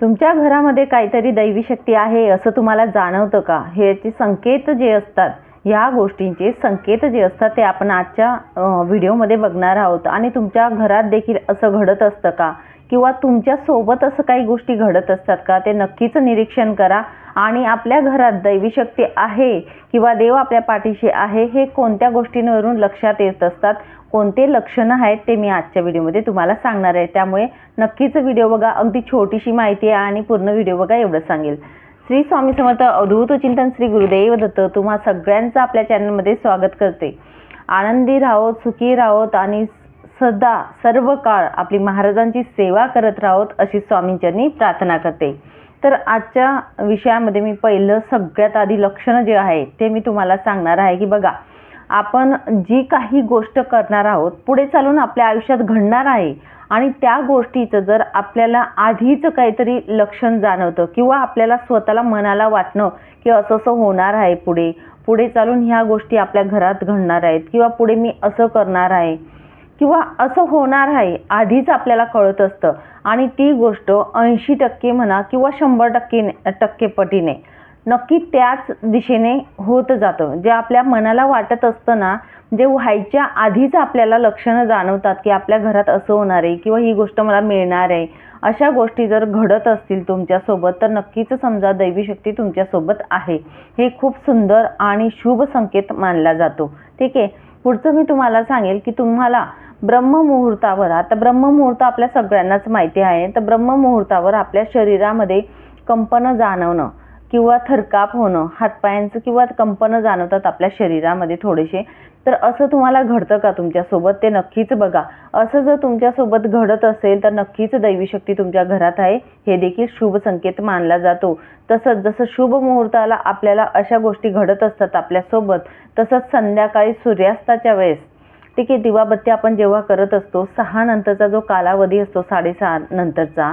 तुमच्या घरामध्ये काहीतरी दैवी शक्ती आहे असं तुम्हाला जाणवतं का? हे याचे संकेत जे असतात ह्या गोष्टींचे संकेत जे असतात ते आपण आजच्या व्हिडिओमध्ये बघणार आहोत. आणि तुमच्या घरात देखील असं घडत असतं का? किंवा तुमच्यासोबत असं काही गोष्टी घडत असतात का? ते नक्कीच निरीक्षण करा. आणि आपल्या घरात दैवी शक्ती आहे किंवा देव आपल्या पाठीशी आहे हे कोणत्या गोष्टींवरून लक्षात येत असतात? कोणते लक्षणं आहेत ते मी आजच्या व्हिडिओमध्ये तुम्हाला सांगणार आहे. त्यामुळे नक्कीच व्हिडिओ बघा. अगदी छोटीशी माहिती आहे आणि पूर्ण व्हिडिओ बघा एवढं सांगेल. श्री स्वामी समर्थ अवधूत चिंतन श्री गुरुदेव दत्त तुम्हा सगळ्यांचं आपल्या चॅनलमध्ये स्वागत करते. आनंदी राहोत सुखी राहोत आणि सदा सर्व काळ आपली महाराजांची सेवा करत राहोत अशी स्वामींच्यांनी प्रार्थना करते. तर आजच्या विषयामध्ये मी पहिलं सगळ्यात आधी लक्षणं जे आहे ते मी तुम्हाला सांगणार आहे की बघा आपण जी काही गोष्ट करणार आहोत पुढे चालून आपल्या आयुष्यात घडणार आहे आणि त्या गोष्टीचं जर आपल्याला आधीच काहीतरी लक्षण जाणवतं किंवा आपल्याला स्वतःला मनाला वाटणं की असं असं होणार आहे पुढे पुढे चालून ह्या गोष्टी आपल्या घरात घडणार आहेत किंवा पुढे मी असं करणार आहे किंवा असं होणार आहे आधीच आपल्याला कळत असतं. आणि ती गोष्ट ऐंशी टक्के म्हणा किंवा शंभर टक्के टक्के पटीने नक्की त्याच दिशेने होत जातं. जे आपल्या मनाला वाटत असतं ना जे व्हायच्या आधीच आपल्याला लक्षणं जाणवतात की आपल्या घरात असं होणार आहे किंवा ही गोष्ट मला मिळणार आहे अशा गोष्टी जर घडत असतील तुमच्यासोबत तर नक्कीच समजा दैवी शक्ती तुमच्यासोबत आहे. हे खूप सुंदर आणि शुभ संकेत मानला जातो. ठीक आहे? पुढचं मी तुम्हाला सांगेल की तुम्हाला ब्रह्ममुहूर्तावर. आता ब्रह्ममुहूर्त आपल्या सगळ्यांनाच माहिती आहे. तर ब्रह्ममुहूर्तावर आपल्या शरीरामध्ये कंपनं जाणवणं किंवा थरकाप होणं हातपायांचं किंवा कंपनं जाणवतात आपल्या शरीरामध्ये थोडेसे. तर असं तुम्हाला घडतं का तुमच्यासोबत? ते नक्कीच बघा. असं जर तुमच्यासोबत घडत असेल तर नक्कीच दैवी शक्ती तुमच्या घरात आहे. हे देखील शुभ संकेत मानला जातो. तसंच जसं शुभ मुहूर्ताला आपल्याला अशा गोष्टी घडत असतात आपल्यासोबत तसंच संध्याकाळी सूर्यास्ताच्या वेळेस ठीक आहे दिवाबत्ती आपण जेव्हा करत असतो सहा नंतरचा जो कालावधी असतो साडेसहा नंतरचा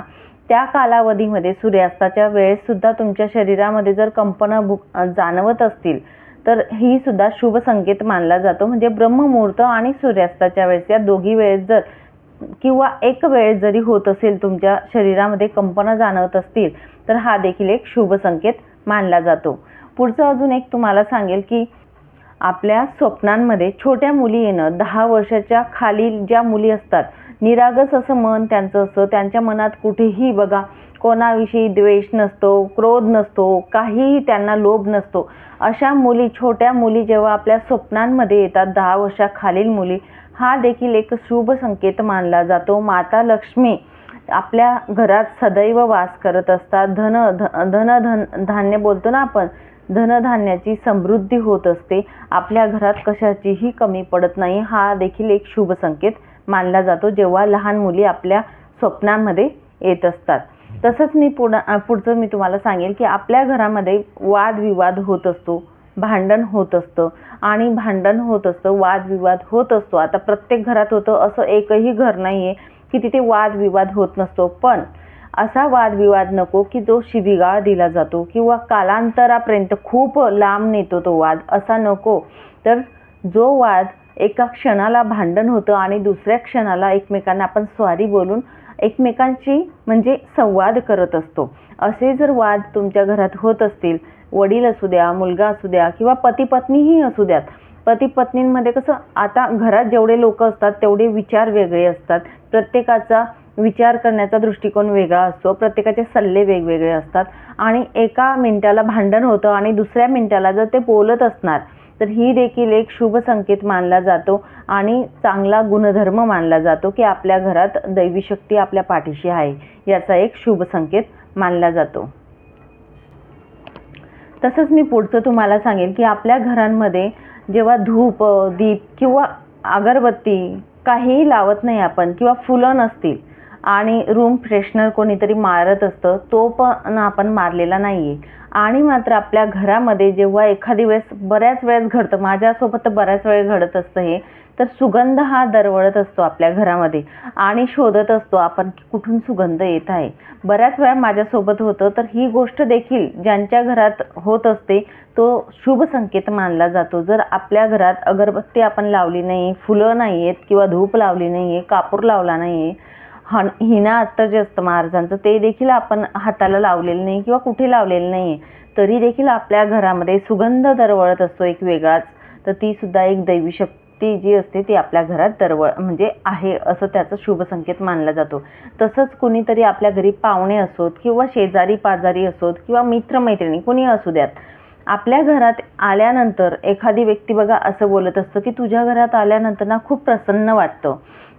त्या कालावधीमध्ये सूर्यास्ताच्या वेळेससुद्धा तुमच्या शरीरामध्ये जर कंपनं भू जाणवत असतील तर ही सुद्धा शुभ संकेत मानला जातो. म्हणजे ब्रह्ममुहूर्त आणि सूर्यास्ताच्या वेळेस या दोघी वेळेस जर किंवा एक वेळेस जरी होत असेल तुमच्या शरीरामध्ये कंपनं जाणवत असतील तर हा देखील एक शुभ संकेत मानला जातो. पुढचं अजून एक तुम्हाला सांगेल की आपल्या स्वप्नांमध्ये छोट्या मुली येणं दहा वर्षाच्या खालील ज्या मुली असतात निरागस असं मन त्यांचं असतं त्यांच्या मनात कुठेही बघा कोणाविषयी द्वेष नसतो क्रोध नसतो काहीही त्यांना लोभ नसतो. अशा मुली छोट्या मुली जेव्हा आपल्या स्वप्नांमध्ये येतात दहा वर्षाखालील मुली हा देखील एक शुभ संकेत मानला जातो. माता लक्ष्मी आपल्या घरात सदैव वास करत असतात. धन ध- धन धन धान्य बोलतो ना आपण धनधान्याची समृद्धी होत असते. आपल्या घरात कशाचीही कमी पडत नाही. हा देखील एक शुभ संकेत मानला जातो. जेव्हा लहान मुली आपल्या स्वप्नांमध्ये येत असतात. तसंच मी पुढं पुढचं मी तुम्हाला सांगेल की आपल्या घरामध्ये वादविवाद होत असतो. भांडण होत असतं. आणि भांडण होत असतं वादविवाद होत असतो. आता प्रत्येक घरात होतं. असं एकही घर नाही आहे की तिथे वादविवाद होत नसतो. पण असा वादविवाद नको की जो शिबिगाळ दिला जातो किंवा कालांतरापर्यंत खूप लांब नेतो तो वाद असा नको. तर जो वाद एका क्षणाला भांडण होतं आणि दुसऱ्या क्षणाला एकमेकांना आपण स्वारी बोलून एकमेकांशी म्हणजे संवाद करत असतो. असे जर वाद तुमच्या घरात होत असतील वडील असू द्या मुलगा असू द्या किंवा पती पत्नीही असू द्यात. पती पत्नींमध्ये कसं आता घरात जेवढे लोक असतात तेवढे विचार वेगळे असतात. प्रत्येकाचा विचार करण्याचा दृष्टिकोन वेगळा असतो. प्रत्येकाचे सल्ले वेगवेगळे असतात. आणि एका मिनिटाला भांडण होतं आणि दुसऱ्या मिनिटाला जर ते बोलत असणार तर ही देखील एक शुभ संकेत मानला जातो आणि चांगला गुणधर्म मानला जातो की आपल्या घरात दैवी शक्ती आपल्या पाठीशी आहे याचा एक शुभ संकेत मानला जातो. तसंच मी पुढचं तुम्हाला सांगेन की आपल्या घरांमध्ये जेव्हा धूप दीप किंवा अगरबत्ती काहीही लावत नाही आपण किंवा फुलं नसतील आणि रूम फ्रेशनर कोणीतरी मारत असतं तो पण आपण मारलेला नाही आहे आणि मात्र आपल्या घरामध्ये जेव्हा एखादी वेळेस बऱ्याच वेळेस घडतं माझ्यासोबत तर बऱ्याच वेळ घडत असतं हे तर सुगंध हा दरवळत असतो आपल्या घरामध्ये आणि शोधत असतो आपण की कुठून सुगंध येत आहे. बऱ्याच वेळा माझ्यासोबत होतं तर ही गोष्ट देखील ज्यांच्या घरात होत असते तो शुभ संकेत मानला जातो. जर आपल्या घरात अगरबत्ती आपण लावली नाही फुलं नाही आहेत किंवा धूप लावली नाही आहे कापूर लावला नाही आहे हण हिना अत्तर जे असतं महाराजांचं ते देखील आपण हाताला लावलेलं नाही किंवा कुठे लावलेलं नाही आहे तरी देखील आपल्या घरामध्ये सुगंध दरवळत असतो एक वेगळाच. तर ती सुद्धा एक दैवी शक्ती जी असते ती आपल्या घरात दरवळ म्हणजे आहे असं त्याचा शुभ संकेत मानला जातो. तसंच कुणीतरी आपल्या घरी पाहुणे असोत किंवा शेजारी पाजारी असोत किंवा मित्रमैत्रिणी कुणी असू द्यात. आपल्या घरात आल्यानंतर एखादी व्यक्ती बघा असं बोलत असतं की तुझ्या घरात आल्यानंतर ना खूप प्रसन्न वाटतं.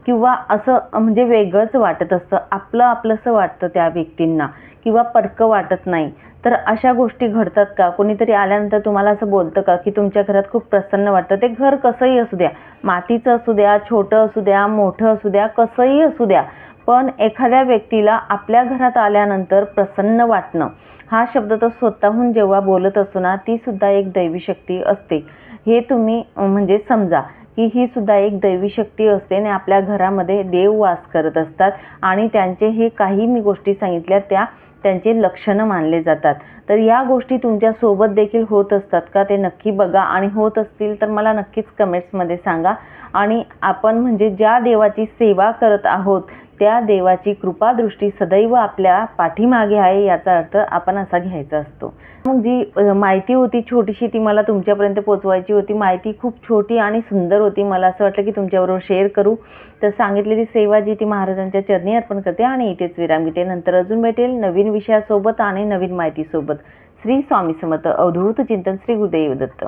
किंवा असं म्हणजे वेगळंच वाटत असतं. आपलं आपलंसं वाटतं त्या व्यक्तींना. किंवा परकं वाटत नाही. तर अशा गोष्टी घडतात का? कोणीतरी आल्यानंतर तुम्हाला असं बोलतं का की तुमच्या घरात खूप प्रसन्न वाटतं? ते घर कसंही असू द्या. मातीचं असू द्या छोटं असू द्या मोठं असू द्या कसंही असू द्या. पण एखाद्या व्यक्तीला आपल्या घरात आल्यानंतर प्रसन्न वाटणं हा शब्द तो स्वतःहून जेव्हा बोलत असतो ना ती सुद्धा एक दैवी शक्ती असते. हे तुम्ही म्हणजे समजा. की ही सुद्धा एक दैवी शक्ती असते आणि आपल्या घरामध्ये देव वास करत असतात आणि त्यांचे हे काही मी गोष्टी सांगितल्या त्या त्यांचे लक्षणं मानले जातात. तर या गोष्टी तुमच्यासोबत देखील होत असतात का ते नक्की बघा आणि होत असतील तर मला नक्कीच कमेंट्समध्ये सांगा. आणि आपण म्हणजे ज्या देवाची सेवा करत आहोत त्या देवाची कृपादृष्टी सदैव आपल्या पाठीमागे आहे याचा अर्थ आपण असा घ्यायचा असतो. मग जी माहिती होती छोटीशी ती मला तुमच्यापर्यंत पोचवायची होती. माहिती खूप छोटी आणि सुंदर होती. मला असं वाटलं की तुमच्याबरोबर शेअर करू. तर सांगितलेली सेवा जी ती महाराजांच्या चरणी अर्पण करते आणि इथेच विराम घेते. नंतर अजून भेटेल नवीन विषयासोबत आणि नवीन माहितीसोबत. श्री स्वामी समर्थ. अवधूत चिंतन श्री गुरुदेव दत्त.